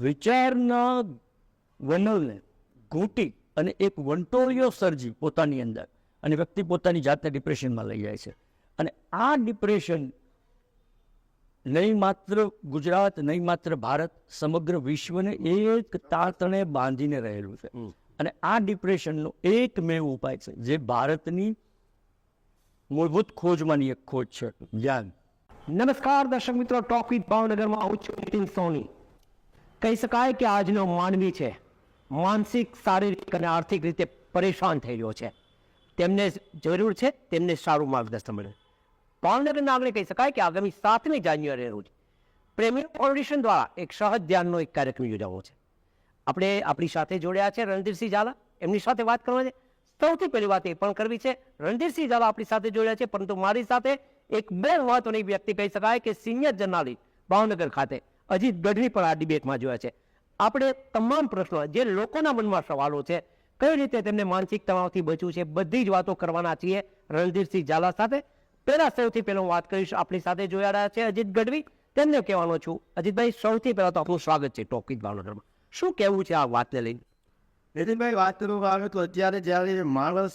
વિચારના વનલને ઘૂંટી અને એક વંટોળિયો સર્જી પોતાની અંદર અને વ્યક્તિ પોતાની જાતને ડિપ્રેશનમાં લઈ જાય છે. અને આ ડિપ્રેશન નહીં માત્ર ગુજરાત નહીં માત્ર ભારત સમગ્ર વિશ્વને એક તાતણે બાંધીને રહેલું છે. અને આ ડિપ્રેશનનો એક મેવ ઉપાય છે જે ભારતની મૂળભૂત ખોજમાંની એક ખોજ છે. જ્ઞાન. નમસ્કાર દર્શક મિત્રો ટોક વિથ ભાવનગરમાં આવું છું નીતિન સોની. કહી શકાય કે આજનો માનવી છે, માનસિક, શારીરિક અને આર્થિક રીતે પરેશાન થઈ રહ્યો છે. તેમને જરૂર છે, તેમને સારું માર્ગદર્શન મળે. ભાવનગરના આગળ કહી શકાય કે આગામી સાતમી જાન્યુઆરી રોજ પ્રેમી ફાઉન્ડેશન દ્વારા એક સહજ ધ્યાનનો એક કાર્યક્રમ યોજાવો છે. આપણે આપણી સાથે જોડ્યા છે રણધીરસિંહ ઝાલા. એમની સાથે વાત કરવા છે. સૌથી પહેલી વાત એ પણ કરવી છે. રણધીરસિંહ ઝાલા આપણી સાથે જોડ્યા છે, પરંતુ મારી સાથે એક બે મહત્વની વ્યક્તિ કહી શકાય કે સિનિયર જર્નાલિસ્ટ ભાવનગર ખાતે. અજીત ગઢવી પણ આ ડિબેટમાં જોયા છે. આપણે તમામ પ્રશ્નો, જે લોકોના મનમાં સવાલો છે, કઈ રીતે તેમને માનસિક તણાવથી બચવું છે, બધી જ વાતો કરવાના છીએ રણધીરસિંહ ઝાલા સાથે. પહેલા સૌથી પહેલા હું વાત કરીશ આપણી સાથે જોયા રહ્યા છે અજીત ગઢવી. તેમને કહેવાનો છું, અજીતભાઈ, સૌથી પહેલા તો આપણું સ્વાગત છે ટોકિક ભાવનગરમાં શું કહેવું છે આ વાતને લઈને? નીતિનભાઈ, વાત કરવામાં આવે તો અત્યારે જ્યારે માણસ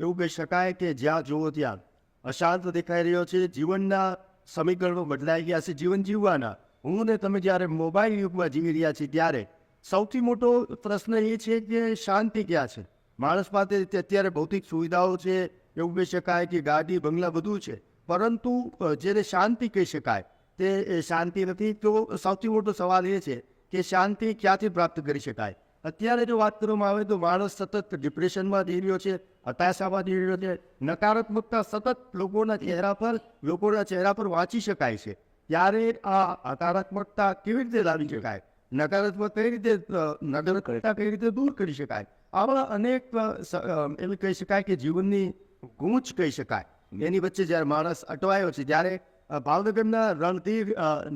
એવું કહી શકાય કે જ્યાં જુઓ ત્યાં અશાંત દેખાઈ રહ્યો છે, જીવનના સમીકરણો બદલાઈ ગયા છે, જીવન જીવવાના. હું ને તમે જ્યારે મોબાઈલ યુગમાં જીવી રહ્યા છીએ ત્યારે સૌથી મોટો પ્રશ્ન એ છે કે શાંતિ ક્યાં છે? માણસ પાસે અત્યારે ભૌતિક સુવિધાઓ છે, એવું કહી શકાય કે ગાડી, બંગલા બધું છે. પરંતુ જેને શાંતિ કહી શકાય, તે શાંતિ નથી. તો સૌથી મોટો સવાલ એ છે કે શાંતિ ક્યાંથી પ્રાપ્ત કરી શકાય? અત્યારે જો વાત કરવામાં આવે તો માણસ સતત ડિપ્રેશનમાં જઈ રહ્યો છે, હતાશામાં જઈ રહ્યો છે. નકારાત્મકતા સતત લોકોના ચહેરા પર, લોકોના ચહેરા પર વાંચી શકાય છે. ત્યારે આ હકારાત્મકતા કેવી રીતે લાવી શકાય? નકારાત્મક કઈ રીતે નકારાત્મકતા કઈ રીતે દૂર કરી શકાય? આવા અનેક એવું કહી શકાય કે જીવનની ગૂંચ કહી શકાય. એની વચ્ચે જ્યારે માણસ અટવાયો છે જ્યારે ભાવનગરના રણધીર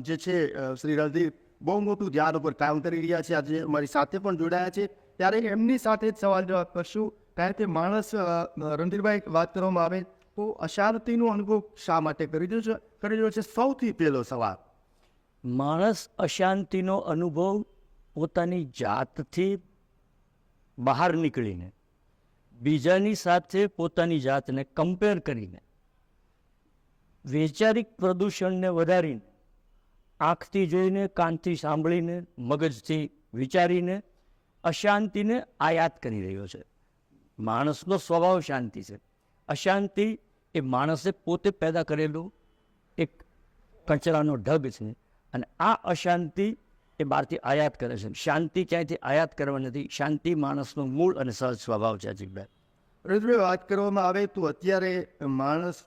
જે છે શ્રી રણધીર બહુ મોટું ધ્યાન ઉપર કામ કરી રહ્યા છે, આજે અમારી સાથે પણ જોડાયા છે. ત્યારે એમની સાથે જ સવાલ જવાબ કરશું. કારણ કે માણસ રણધીરભાઈ, વાત કરવામાં આવે તો અશાંતિનો અનુભવ શા માટે કરી રહ્યો છે? કરી રહ્યો છે સૌથી પહેલો સવાલ. માણસ અશાંતિનો અનુભવ પોતાની જાતથી બહાર નીકળીને, બીજાની સાથે પોતાની જાતને કમ્પેર કરીને, વૈચારિક પ્રદૂષણને વધારીને, આંખથી જોઈને, કાનથી સાંભળીને, મગજથી વિચારીને અશાંતિને આયાત કરી રહ્યો છે. માણસનો સ્વભાવ શાંતિ છે. અશાંતિ એ માણસે પોતે પેદા કરેલું એક કચરાનો ઢગ છે. અને આ અશાંતિ એ બહારથી આયાત કરે છે. શાંતિ ક્યાંયથી આયાત કરવા નથી? શાંતિ માણસનો મૂળ અને સહજ સ્વભાવ છે, અજીતભાઈ. રજભાઈ વાત કરવામાં આવે તો અત્યારે માણસ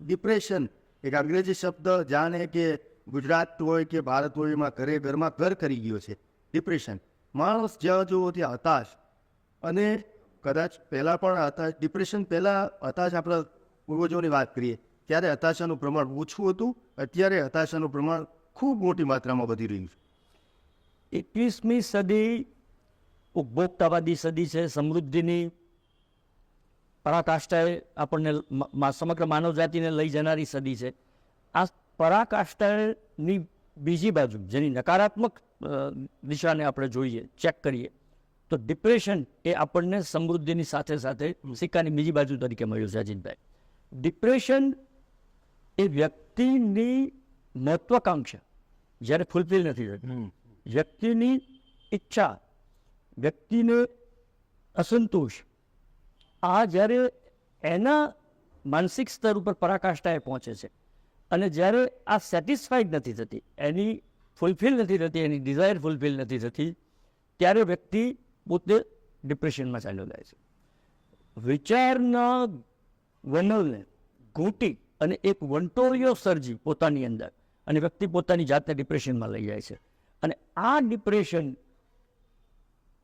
ડિપ્રેશન એક અંગ્રેજી શબ્દ જાણે કે ગુજરાત હોય કે ભારત હોય એમાં ઘરે ઘરમાં ઘર કરી ગયો છે. ડિપ્રેશન માણસ જ્યાં જુઓ ત્યાં હતાશ. અને કદાચ પહેલાં પણ હતા ડિપ્રેશન પહેલાં હતાશ આપણા પૂર્વજોની વાત કરીએ. ત્યારે હતાશાનું પ્રમાણ ઓછું હતું, અત્યારે હતાશાનું પ્રમાણ ખૂબ મોટી માત્રામાં વધી રહ્યું છે. એકવીસમી સદી ઉપભોક્તાવાદી સદી છે, સમૃદ્ધિની. પરાકાષ્ઠાએ આપણને સમગ્ર માનવ માનવજાતિને લઈ જનારી સદી છે. આ પરાકાષ્ઠાની બીજી બાજુ, જેની નકારાત્મક દિશાને આપણે જોઈએ, ચેક કરીએ. તો ડિપ્રેશન એ આપણને સમૃદ્ધિની સાથે સાથે સિક્કાની બીજી બાજુ તરીકે મળ્યું છે અજીતભાઈ. ડિપ્રેશન એ વ્યક્તિની મહત્વાકાંક્ષા. જ્યારે ફૂલફિલ નથી થતી. વ્યક્તિની ઈચ્છા વ્યક્તિને અસંતોષ આ જ્યારે એના માનસિક સ્તર ઉપર પરાકાષ્ઠાએ પહોંચે છે અને જ્યારે આ સેટિસ્ફાઈડ નથી થતી એની ફૂલફિલ નથી થતી એની ડિઝાયર ફૂલફિલ નથી થતી ત્યારે વ્યક્તિ પોતે ડિપ્રેશનમાં ચાલ્યો જાય છે. વિચારના વનલને ઘૂંટી અને એક વંટોળિયો સર્જી પોતાની અંદર અને વ્યક્તિ પોતાની જાતને ડિપ્રેશનમાં લઈ જાય છે. અને આ ડિપ્રેશન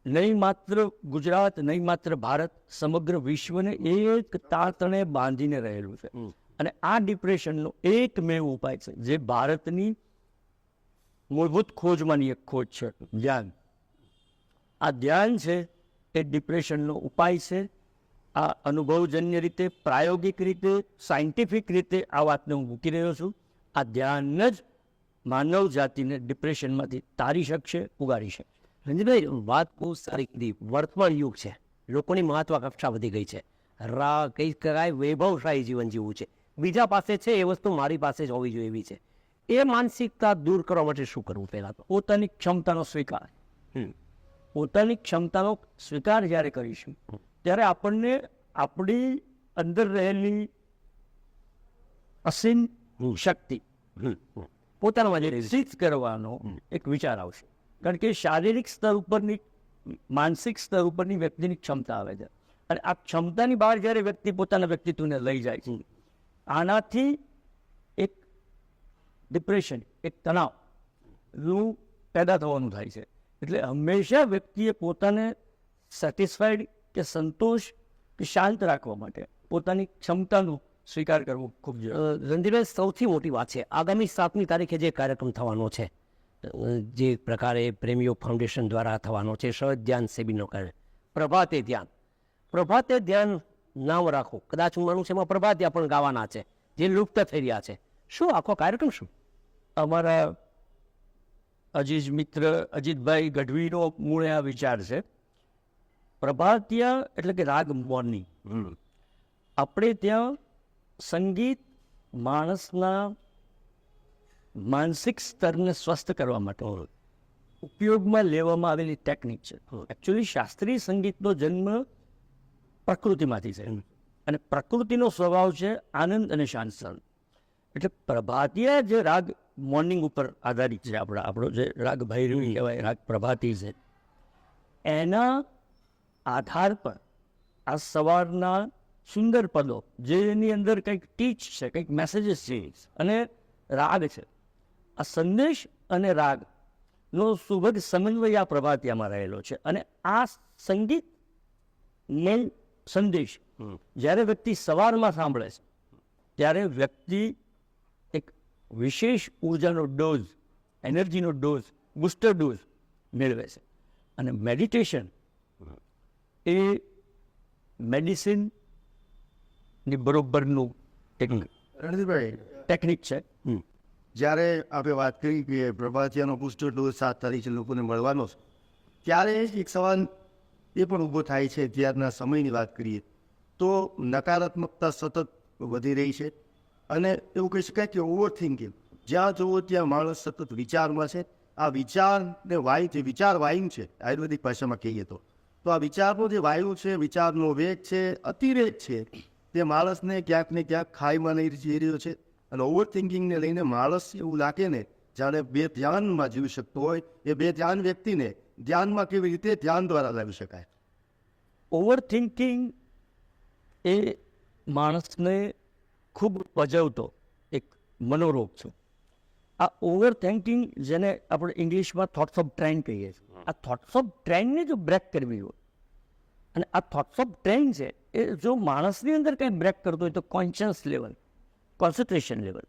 નહીં માત્ર ગુજરાત નહીં માત્ર ભારત સમગ્ર વિશ્વને એક તાતણે બાંધીને રહેલું છે. અને આ ડિપ્રેશનનો એક મેવ ઉપાય છે. જે ભારતની મૂળભૂત ખોજમાંની એક ખોજ છે. ધ્યાન આ ધ્યાન છે એ ડિપ્રેશનનો ઉપાય છે. આ અનુભવજન્ય રીતે પ્રાયોગિક રીતે સાયન્ટિફિક રીતે આ વાતને હું મૂકી રહ્યો છું. આ ધ્યાન જ માનવ જાતિને ડિપ્રેશનમાંથી તારી શકશે ઉગારી શકશે. રંજનભાઈ વાત બહુ સારી કીધી. વર્તમાન યુગ છે. લોકોની મહત્વાકાંક્ષા વધી ગઈ છે. રા કઈ કરાય વૈભવશાહી જીવન જીવવું છે. બીજા પાસે છે એ વસ્તુ મારી પાસે જ હોવી જોઈએ એવી છે. એ માનસિકતા દૂર કરવા માટે શું કરવું પહેલાં તો? પોતાની ક્ષમતાનો સ્વીકાર. હમ. પોતાની ક્ષમતાનો સ્વીકાર જ્યારે કરીશું ત્યારે આપણને આપણી અંદર રહેલી અસીમ શક્તિ. પોતાનામાં જે સિદ્ધ કરવાનો એક વિચાર આવશે. કારણ કે શારીરિક સ્તર ઉપરની માનસિક સ્તર ઉપરની વ્યક્તિની ક્ષમતા આવે છે. અને આ ક્ષમતાની બહાર જ્યારે વ્યક્તિ પોતાના વ્યક્તિત્વને લઈ જાય છે આનાથી એક ડિપ્રેશન એક તણાવનું પેદા થવાનું થાય છે. એટલે હંમેશા વ્યક્તિએ પોતાને સેટિસ્ફાઈડ કે સંતોષ કે શાંત રાખવા માટે પોતાની ક્ષમતાનો સ્વીકાર કરવો ખૂબ જરૂરી. રણધીરભાઈ સૌથી મોટી વાત છે. આગામી સાતમી તારીખે જે કાર્યક્રમ થવાનો છે જે પ્રકારે પ્રેમીઓ ફાઉન્ડેશન દ્વારા થવાનો છે સહજ ધ્યાન સેબીનો કાર્ય પ્રભાતે ધ્યાન. પ્રભાતે ધ્યાન નામ રાખો. કદાચ હું માનું છું એમાં પ્રભાત્યા પણ ગાવાના છે. જે લુપ્ત થઈ રહ્યા છે. શું આખો કાર્યક્રમ શું? અમારા અજીજ મિત્ર અજીતભાઈ ગઢવીનો મૂળે આ વિચાર છે. પ્રભાતિયા એટલે કે રાગ મોરની આપણે ત્યાં સંગીત માણસના માનસિક સ્તરને સ્વસ્થ કરવા માટે ઉપયોગમાં લેવામાં આવેલી ટેકનિક છે. એકચ્યુઅલી શાસ્ત્રીય સંગીતનો જન્મ પ્રકૃતિમાંથી છે. અને પ્રકૃતિનો સ્વભાવ છે આનંદ અને શાંત એટલે પ્રભાતિયા જે રાગ મોર્નિંગ ઉપર આધારિત છે આપણા આપણો જે રાગ ભૈરવી કહેવાય રાગ પ્રભાતી છે. એના આધાર પર આ સવારના સુંદર પદો જેની અંદર કંઈક ટીચ છે કંઈક મેસેજીસ છે અને રાગ છે. આ સંદેશ અને રાગનો સુભગ સમન્વય આ પ્રભાતિયામાં રહેલો છે. અને આ સંગીત ને સંદેશ જ્યારે વ્યક્તિ સવારમાં સાંભળે છે ત્યારે વ્યક્તિ વિશેષ ઉર્જાનો ડોઝ એનર્જીનો ડોઝ બુસ્ટર ડોઝ મેળવે છે. અને મેડિટેશન એ મેડિસિનની બરોબરનું એક રણજીતભાઈ ટેકનિક છે. જ્યારે આપણે વાત કરી કે પ્રભાતિયાનો બુસ્ટર ડોઝ સાત તારીખે લોકોને મળવાનો છે ત્યારે એક સવાલ એ પણ ઊભો થાય છે ત્યારના સમયની વાત કરીએ તો નકારાત્મકતા સતત વધી રહી છે. અને એવું કહી શકાય કે ઓવર થિંકિંગ જ્યાં જુઓ ત્યાં માણસ સતત વિચારમાં છે. આ વિચારને વાયુ જે વિચાર વાયુ છે, આયુર્વેદિક ભાષામાં કહીએ તો. તો આ વિચારનો જે વાયુ છે, વિચારનો વેગ છે, અતિરેક છે, તે માણસને ક્યાંક ને ક્યાંક ખાઈમાં નહીં જઈ રહ્યો છે. અને ઓવર થિંકિંગને લઈને માણસ એવું લાગે ને, જાણે બે ધ્યાનમાં જીવી શકતો હોય. એ બે ધ્યાન વ્યક્તિને ધ્યાનમાં કેવી રીતે ધ્યાન દ્વારા લાવી શકાય? ઓવર થિંકિંગ એ માણસને ખૂબ ભજવતો એક મનોરોગ છે. આ ઓવર થિંકિંગ જેને આપણે ઇંગ્લિશમાં થોટ્સ ઓફ ટ્રેન કહીએ છીએ. આ થોટ્સ ઓફ ટ્રેનને જો બ્રેક કરવી હોય અને આ થોટ્સ ઓફ ટ્રેન છે એ જો માણસની અંદર કંઈ બ્રેક કરતો હોય તો conscious level concentration level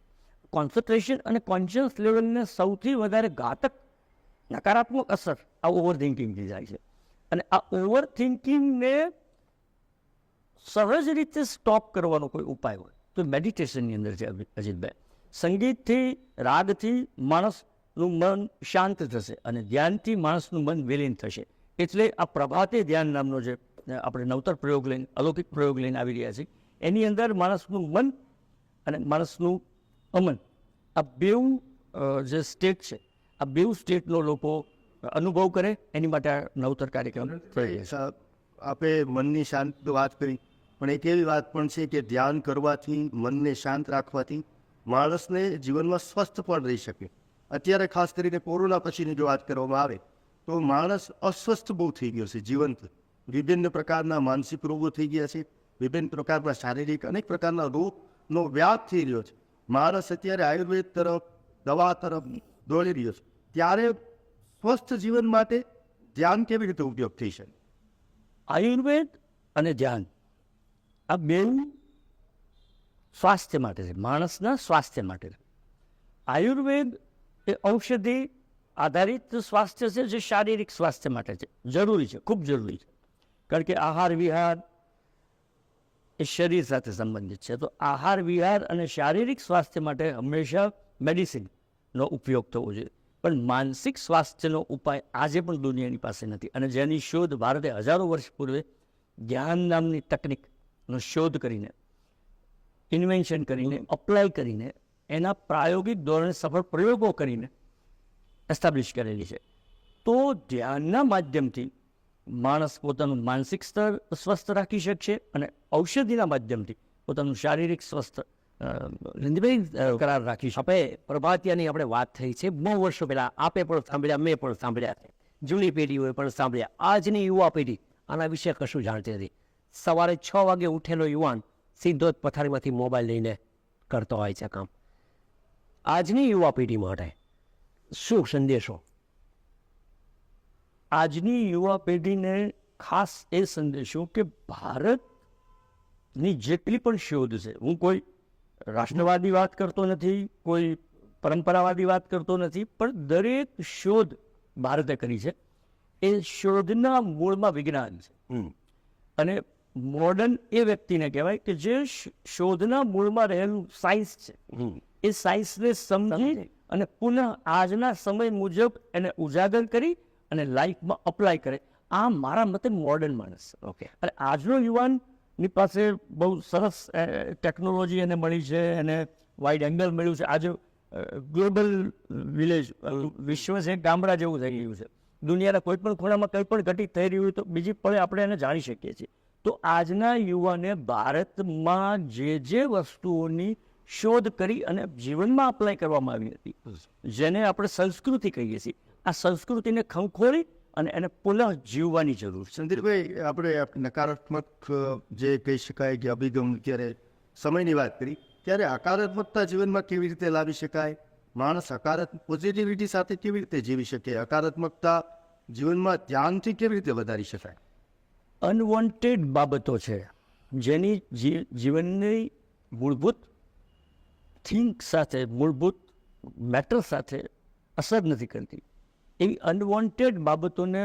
concentration અને કોન્શિયસ લેવલને સૌથી વધારે ઘાતક નકારાત્મક અસર આ ઓવર થિંકિંગથી જાય છે. અને આ ઓવર થિંકિંગને સહજ રીતે સ્ટોપ કરવાનો કોઈ ઉપાય હોય. તો મેડિટેશનની અંદર છે અજીતભાઈ. સંગીતથી રાગથી માણસનું મન શાંત થશે અને ધ્યાનથી માણસનું મન વિલીન થશે. એટલે આ પ્રભાતે ધ્યાન નામનો જે આપણે નવતર પ્રયોગ લઈને અલૌકિક પ્રયોગ લઈને આવી રહ્યા છીએ. એની અંદર માણસનું મન અને માણસનું અમન આ બેઉ જે સ્ટેટ છે આ બેઉ સ્ટેટનો લોકો અનુભવ કરે. એની માટે આ નવતર કાર્યક્રમ થઈ રહ્યા આપે મનની શાંત વાત કરી. પણ એક એવી વાત પણ છે કે ધ્યાન કરવાથી મનને શાંત રાખવાથી માણસને જીવનમાં સ્વસ્થ પણ રહી શકે. અત્યારે ખાસ કરીને કોરોના પછીની જો વાત કરવામાં આવે, તો માણસ અસ્વસ્થ બહુ થઈ ગયો છે જીવંત. વિભિન્ન પ્રકારના માનસિક રોગો થઈ ગયા છે, વિભિન્ન પ્રકારના શારીરિક અનેક પ્રકારના રોગનો વ્યાપ થઈ રહ્યો છે. માણસ અત્યારે આયુર્વેદ તરફ, દવા તરફ દોડી રહ્યો છે. ત્યારે સ્વસ્થ જીવન માટે ધ્યાન કેવી રીતે ઉપયોગ થઈ શકે? આયુર્વેદ અને ધ્યાન. આ બેન સ્વાસ્થ્ય માટે છે, માણસના સ્વાસ્થ્ય માટે છે. આયુર્વેદ એ ઔષધિ આધારિત સ્વાસ્થ્ય છે જે શારીરિક સ્વાસ્થ્ય માટે છે. જરૂરી છે, ખૂબ જરૂરી છે. કારણ કે આહાર, વિહાર એ શરીર સાથે સંબંધિત છે. તો આહાર, વિહાર અને શારીરિક સ્વાસ્થ્ય માટે હંમેશા મેડિસિનનો ઉપયોગ થવો જોઈએ. પણ માનસિક સ્વાસ્થ્યનો ઉપાય આજે પણ દુનિયાની પાસે નથી. અને જેની શોધ ભારતે હજારો વર્ષ પૂર્વે ધ્યાન નામની તકનિકનો શોધ કરીને ઇન્વેન્શન કરીને અપ્લાય કરીને એના પ્રાયોગિક ધોરણે સફળ પ્રયોગો કરીને એસ્ટાબ્લિશ કરેલી છે. તો ધ્યાનના માધ્યમથી માણસ પોતાનું માનસિક સ્તર સ્વસ્થ રાખી શકશે અને ઔષધિના માધ્યમથી પોતાનું શારીરિક સ્વસ્થ અ, કરાર રાખી આપણે પ્રભાતિયાની આપણે વાત થઈ છે. બહુ વર્ષો પહેલાં આપે પણ સાંભળ્યા મેં પણ સાંભળ્યા જૂની પેઢીઓએ પણ સાંભળ્યા. આજની યુવા પેઢી આના વિશે કશું જાણતી નથી. સવારે છ વાગે ઉઠેલો યુવાન સીધો જ પથારીમાંથી મોબાઈલ લઈને કરતો હોય છે કામ. આજની યુવા પેઢી માટે શું સંદેશો? આજની યુવા પેઢીને ખાસ એ સંદેશો કે ભારતની જેટલી પણ શોધ છે હું કોઈ રાષ્ટ્રવાદી વાત કરતો નથી કોઈ પરંપરાવાદી વાત કરતો નથી પણ દરેક શોધ ભારતે કરી છે. એ શોધના મૂળમાં વિજ્ઞાન છે. અને મોડર્ન એ વ્યક્તિને કહેવાય કે જે શોધના મૂળમાં રહેલું સાયન્સ છે. એ સાયન્સને સમજી અને પુનઃ આજના સમય મુજબ એને ઉજાગર કરી અને લાઈફમાં અપ્લાય કરે. આ મારા મતે મોડર્ન માણસ ઓકે અને આજનો યુવાનની પાસે બહુ સરસ ટેકનોલોજી એને મળી છે એને વાઇડ એંગલ મળ્યું છે. આજે ગ્લોબલ વિલેજ વિશ્વ છે ગામડા જેવું થઈ ગયું છે. દુનિયાના કોઈ પણ ખૂણામાં કંઈ પણ ઘટિત થઈ રહ્યું હોય તો બીજી પળે આપણે એને જાણી શકીએ છીએ. તો આજના યુવાને ભારતમાં જે જે વસ્તુઓની શોધ કરી અને જીવનમાં અપ્લાય કરવામાં આવી હતી, જેને આપણે સંસ્કૃતિ કહીએ છીએ. આ સંસ્કૃતિને ખંખોળી અને એને પુનઃ જીવવાની જરૂર છે. સંદીપભાઈ, આપણે નકારાત્મક જે કહી શકાય કે અભિગમ જ્યારે સમયની વાત કરી, ત્યારે હકારાત્મકતા જીવનમાં કેવી રીતે લાવી શકાય? માણસ હકારાત્મક પોઝિટિવિટી સાથે કેવી રીતે જીવી શકે? હકારાત્મકતા જીવનમાં ધ્યાનથી કેવી રીતે વધારી શકાય? અનવોન્ટેડ બાબતો છે, જેની જીવનની મૂળભૂત થિંક સાથે, મૂળભૂત મેટર સાથે અસર નથી કરતી. એવી અનવોન્ટેડ બાબતોને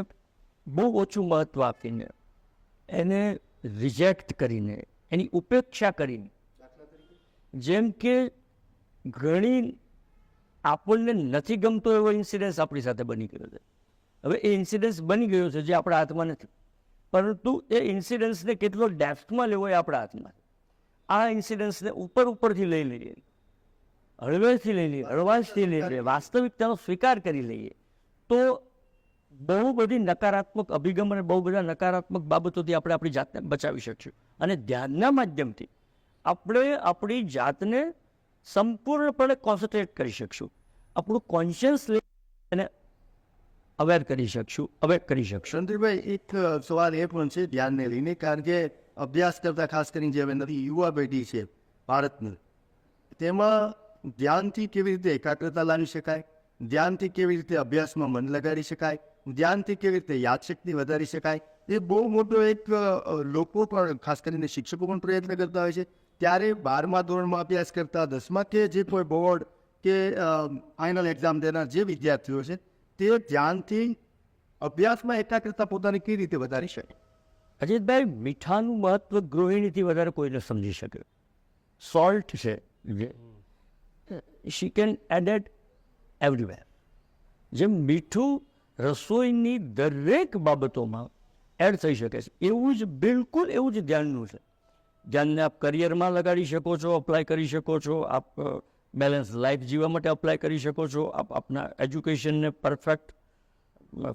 બહુ ઓછું મહત્ત્વ આપીને, એને રિજેક્ટ કરીને, એની ઉપેક્ષા કરીને, જેમ કે ઘણી આપણને નથી ગમતો એવો ઇન્સિડન્સ આપણી સાથે બની ગયો છે. હવે એ ઇન્સિડન્સ બની ગયો છે જે આપણા હાથમાં નથી. પરંતુ એ ઇન્સિડન્સને કેટલો ડેપ્થમાં લેવો એ આપણા હાથમાં. આ ઇન્સિડન્સને ઉપર ઉપરથી લઈ લઈએ. હળવેથી લઈ લઈએ, હળવાશથી લઈ લઈએ, વાસ્તવિકતાનો સ્વીકાર કરી લઈએ. તો બહુ બધી નકારાત્મક અભિગમ અને બહુ બધા નકારાત્મક બાબતોથી આપણે આપણી જાતને બચાવી શકશું. અને ધ્યાનના માધ્યમથી આપણે આપણી જાતને સંપૂર્ણપણે કોન્સન્ટ્રેટ કરી શકશું. આપણું કોન્શિયસ એને અવેર કરી શકશું, અવેર કરી શકશું. સંદીપભાઈ એક સવાલ એ પણ છે ધ્યાનને લઈને, કારણ કે અભ્યાસ કરતા ખાસ કરીને જે હવે નથી યુવા પેઢી છે ભારતની, તેમાં ધ્યાનથી કેવી રીતે એકાગ્રતા લાવી શકાય? ધ્યાનથી કેવી રીતે અભ્યાસમાં મન લગાડી શકાય? ધ્યાનથી કેવી રીતે યાદશક્તિ વધારી શકાય? એ બહુ મોટો એક લોકો પણ, ખાસ કરીને શિક્ષકો પણ પ્રયત્ન કરતા હોય છે. ત્યારે બારમા ધોરણમાં અભ્યાસ કરતા દસમા કે જે કોઈ બોર્ડ કે ફાઇનલ એક્ઝામ દેનાર જે વિદ્યાર્થીઓ છે તે ધ્યાનથી અભ્યાસમાં એકાગ્રતા પોતાની કઈ રીતે વધારી શકે? અજીતભાઈ મીઠાનું મહત્વ ગૃહિણીથી વધારે કોઈને સમજી શકે? સોલ્ટ છે શી કેન એડેડ એવરીવેર જેમ મીઠું રસોઈની દરેક બાબતોમાં એડ થઈ શકે છે. એવું જ, બિલકુલ એવું જ ધ્યાનનું છે. ધ્યાનને આપ કરિયરમાં લગાડી શકો છો અપ્લાય કરી શકો છો. આપ બેલેન્સ લાઈફ જીવવા માટે અપ્લાય કરી શકો છો. આપ આપના એજ્યુકેશનને પરફેક્ટ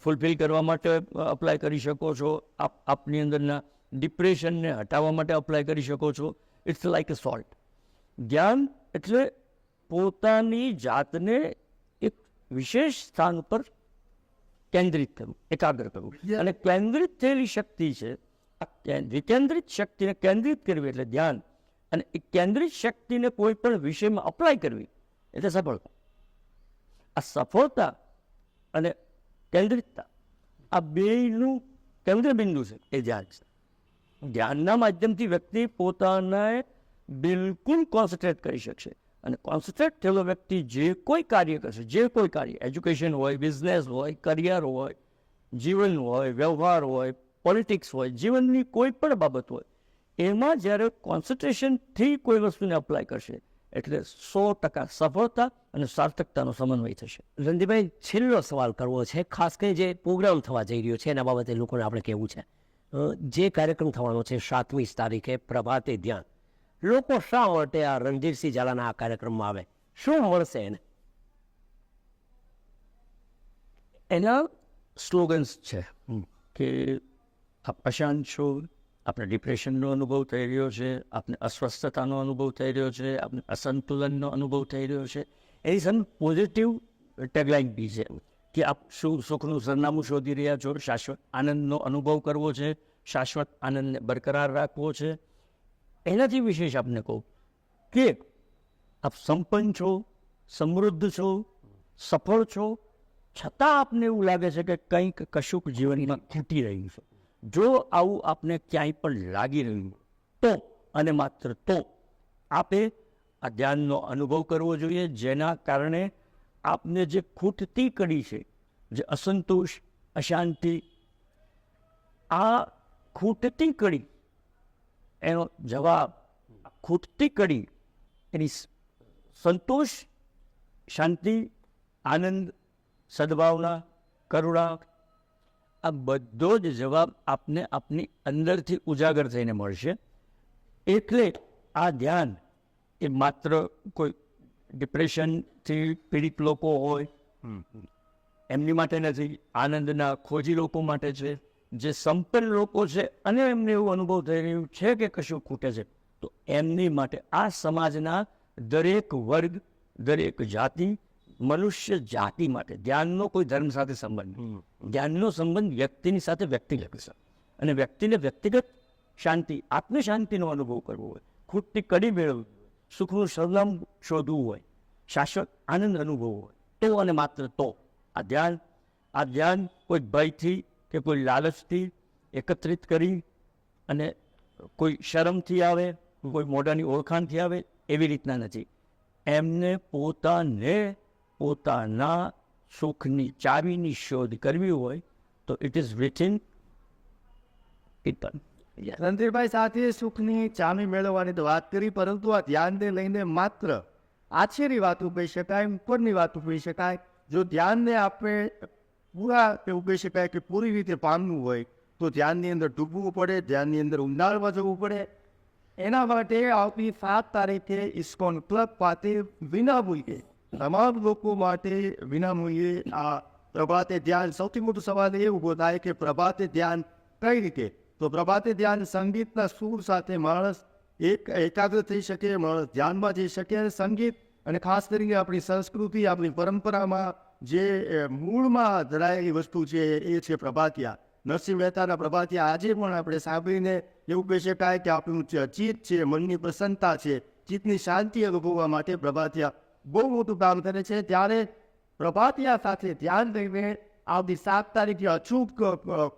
ફૂલફિલ કરવા માટે અપ્લાય કરી શકો છો. આપ આપની અંદરના ડિપ્રેશનને હટાવવા માટે અપ્લાય કરી શકો છો. ઇટ્સ લાઈક અ સોલ્ટ ધ્યાન એટલે પોતાની જાતને એક વિશેષ સ્થાન પર કેન્દ્રિત કરવું એકાગ્ર કરવું. અને કેન્દ્રિત થયેલી શક્તિ છે આ વિકેન્દ્રિત શક્તિને કેન્દ્રિત કરવી એટલે ધ્યાન અને એ કેન્દ્રિત શક્તિને કોઈ પણ વિષયમાં અપ્લાય કરવી, એટલે સફળતા. આ સફળતા અને કેન્દ્રિતતા, આ બેનું કેન્દ્રબિંદુ છે, એ ધ્યાન છે. ધ્યાનના માધ્યમથી વ્યક્તિ પોતાને બિલકુલ કોન્સન્ટ્રેટ કરી શકશે. અને કોન્સન્ટ્રેટ થયેલો વ્યક્તિ જે કોઈ કાર્ય કરશે, જે કોઈ કાર્ય એજ્યુકેશન હોય બિઝનેસ હોય કરિયર હોય, જીવન હોય, વ્યવહાર હોય પોલિટિક્સ હોય, જીવનની કોઈ પણ બાબત હોય એમાં જ્યારે કોન્સન્ટ્રેશનથી કોઈ વસ્તુને અપ્લાય કરશે એટલે સો ટકા સફળતા અને સાર્થકતાનો સમન્વય થશે. રંદીભાઈ છેલ્લો સવાલ કરવો છે ખાસ કરી જે પ્રોગ્રામ થવા જઈ રહ્યો છે એના બાબતે લોકોને આપણે કહેવું છે. જે કાર્યક્રમ થવાનો છે સાતમી તારીખે પ્રભાતે ધ્યાન. લોકો શા માટે આ રણધીરસિંહ ઝાલાના આ કાર્યક્રમમાં આવે? શું મળશે એને? એના સ્લોગન્સ છે કે અશાંત છો આપણે ડિપ્રેશનનો અનુભવ થઈ રહ્યો છે આપને અસ્વસ્થતાનો અનુભવ થઈ રહ્યો છે આપને અસંતુલનનો અનુભવ થઈ રહ્યો છે. એની સામે પોઝિટિવ ટેગલાઇન બી છે, કે આપ શું સુખનું સરનામું શોધી રહ્યા છો? શાશ્વત આનંદનો અનુભવ કરવો છે, શાશ્વત આનંદને બરકરાર રાખવો છે. એનાથી વિશેષ આપને કહું કે આપ સંપન્ન છો, સમૃદ્ધ છો, સફળ છો, છતાં આપને એવું લાગે છે કે કંઈક કશુંક જીવનમાં ખૂટી રહ્યું છે. જો આવું આપને ક્યાંય પણ લાગી રહ્યું તો અને માત્ર તો આપે આ ધ્યાનનો અનુભવ કરવો જોઈએ, જેના કારણે આપને જે ખૂટતી કડી છે, જે અસંતોષ, અશાંતિ, આ ખૂટતી કડી, એનો જવાબ ખૂટતી કડી, એની સંતોષ, શાંતિ, આનંદ, સદભાવના, કરુણા આ બધો જ જવાબ આપને આપની અંદરથી ઉજાગર થઈને મળશે. એટલે આ ધ્યાન એ માત્ર કોઈ ડિપ્રેશનથી પીડિત લોકો હોય એમની માટે નથી આનંદના ખોજી લોકો માટે છે. જે સંપન્ન લોકો છે અને એમને એવું અનુભવ થઈ રહ્યું છે કે કશું ખૂટે છે તો એમની માટે આ સમાજના દરેક વર્ગ દરેક જાતિ મનુષ્ય જાતિ માટે ધ્યાનનો કોઈ ધર્મ સાથે સંબંધ. ધ્યાનનો સંબંધ વ્યક્તિની સાથે વ્યક્તિગત છે. અને વ્યક્તિને વ્યક્તિગત શાંતિ આત્મ શાંતિનો અનુભવ કરવો હોય ખૂટતી કડી મેળવવી હોય સુખનું સરનામ શોધવું હોય શાશ્વત આનંદ અનુભવવો હોય તો અને માત્ર તો. આ ધ્યાન આ ધ્યાન કોઈ ભયથી કે કોઈ લાલચથી એકત્રિત કરી અને કોઈ શરમથી આવે કોઈ મોઢાની ઓળખાણથી આવે એવી રીતના નથી. એમને પોતાને પોતાના સુખની ચાવીની શોધ કરવી હોય તો ઇટ ઇઝ વિથિન પીપલ રણધીરભાઈ સાથે સુખની ચાવી મેળવવાની તો વાત કરી, પરંતુ આ ધ્યાનને લઈને માત્ર આછેરી વાતો કહી શકાય, ઉપરની વાતો કહી શકાય. જો ધ્યાનને આપણે પૂરા કહી શકાય કે પૂરી રીતે પામવું હોય, તો ધ્યાનની અંદર ડૂબવું પડે, ધ્યાનની અંદર ઊંડાણમાં જવું પડે. એના માટે આવતી સાત તારીખે ઇસ્કોન ક્લબ ખાતે વિનામૂલ્યે તમામ લોકો માટે વિનામૂલ્યે આ પ્રભાતે ધ્યાન સૌથી મોટો સવાલ એ ઊભો થાય કે પ્રભાતે ધ્યાન કઈ રીતે? તો પ્રભાતે ધ્યાન સંગીતના સૂર સાથે માણસ એક એકાગ્ર થઈ શકે, માણસ ધ્યાનમાં જઈ શકે અને સંગીત અને ખાસ કરીને આપણી સંસ્કૃતિ, આપણી પરંપરામાં જે મૂળમાં ધરાયેલી વસ્તુ છે એ છે પ્રભાતિયા. નરસિંહ મહેતાના પ્રભાતિયા આજે પણ આપણે સાંભળીને એવું કહી શકાય કે આપણું ચિત્ત છે, મનની પ્રસન્નતા છે, ચિત્તની શાંતિ અનુભવવા માટે પ્રભાતિયા બહુ મોટું કામ કરે છે ત્યારે પ્રભાતિયા સાથે ધ્યાન દઈને આવતી સાત તારીખે અચૂક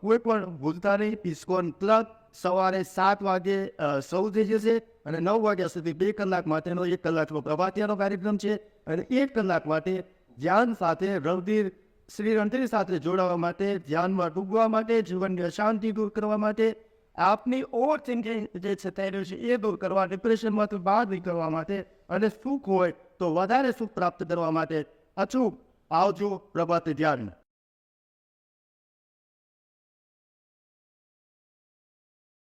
કોઈ પણ ભૂલતા નહીં ઇસ્કોન ક્લબ સવારે સાત વાગે શરૂ થઈ જશે અને નવ વાગ્યા સુધી બે કલાક માટેનો એક કલાકનો પ્રભાતિયાનો કાર્યક્રમ છે અને એક કલાક માટે ધ્યાન સાથે રણધીર, શ્રી રણધીર સાથે જોડાવા માટે, ધ્યાનમાં ડૂબવા માટે, જીવનની અશાંતિ દૂર કરવા માટે, આપની ઓવર થિંકિંગ જે છે થઈ રહ્યું છે એ દૂર કરવા ડિપ્રેશનમાંથી બહાર નીકળવા માટે અને સુખ હોય તો વધારે સુખ પ્રાપ્ત કરવા માટે અચૂક આવજો પ્રભાતે ધ્યાન.